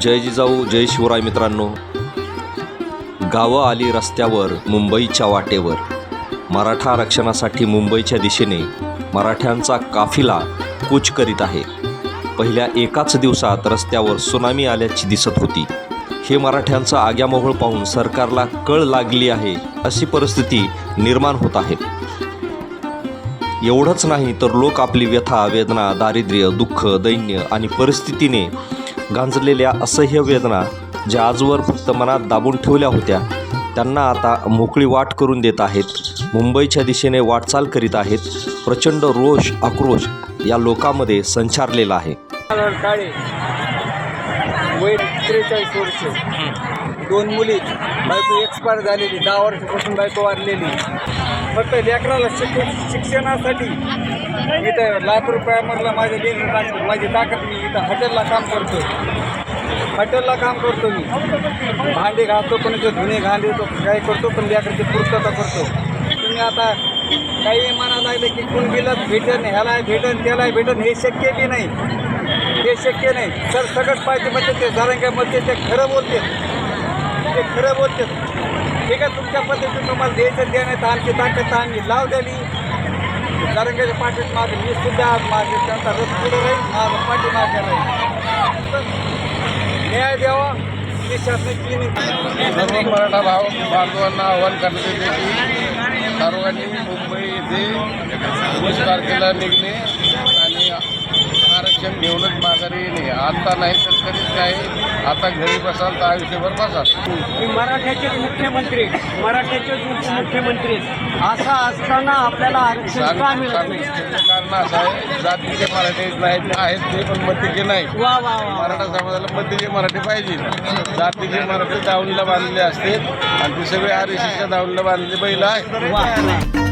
जय जिजाऊ जय शिवराय मित्रांनो. गावं आली रस्त्यावर मुंबईच्या वाटेवर. मराठा आरक्षणासाठी मुंबईच्या दिशेने मराठ्यांचा काफिला कूच करीत आहे. पहिल्या एकाच दिवसात रस्त्यावर सुनामी आल्याची दिसत होती. हे मराठ्यांचं आग्यामोहळ पाहून सरकारला कळ लागली आहे अशी परिस्थिती निर्माण होत आहे. एवढंच नाही तर लोक आपली व्यथा वेदना दारिद्र्य दुःख दैन्य आणि परिस्थितीने गांजलेल्या असह्य वेदना ज्या आजवर फक्त मनात दाबून ठेवल्या होत्या त्यांना आता मोकळी वाट करून देत आहेत. मुंबईच्या दिशेने वाटचाल करीत आहेत. प्रचंड रोष आक्रोश या लोकांमध्ये संचारलेला आहे. दोन मुली बायको एक्सपायर झालेली दहा वर्षापासून बायको वारलेली. फक्त लेकराला शिक शिक्षणासाठी इथं लाख रुपयामधला माझे लेकर टाकतो माझी ताकद मी इथं हॉटेलला काम करतो हॉटेलला काम करतो मी. भांडे घालतो पण इथं धुणे घालतो काय करतो पण लेकराची पूर्तता करतो. तुम्ही आता काही म्हणा लागले की कोण भेटन ह्याला भेटन त्याला भेटन हे शक्य बी नाही. हे शक्य नाही. सर सगळंच पाहिजे म्हणते ते जारंगा म्हणते ते खरं बोलते. ते खरं बोलते ठीक आहे तुमच्या पद्धतीने तुम्हाला द्यायचं द्या नाही तर आमची ताकद आम्ही लाव द्याली नारंगाच्या पाठीत मागे मी सुद्धा आज मागे त्यांचा रस पुढे राहील माझा पाठी मागे राहील. न्याय द्यावा ही शासनाची सर्व मराठा भाव बांधवांना आव्हान करण्यात येते की सर्वांनी मुंबई येथे वीस केला निघणे आणि आरक्षण घेऊनच माघारी येणे. आता नाही तर कधीच नाही. आता घरी बसाल तर आयुष्यभर बसाल मी मराठ्याचेच मुख्यमंत्री मराठ्याचेच उपमुख्यमंत्री असं असताना आपल्याला आरक्षण सांग का मिळत नाही? सांगण्याचं कारण असं आहे जातीचे मराठी नाहीत आहेत ते पण मतीचे नाही. वा वा वा मराठा समाजाला मतीचे मराठी पाहिजे. जातीचे मराठी दावणीला बांधलेले असते आणि ते सगळे आर एस एसच्या दावणीला बांधलेले बैल आहेत. वा.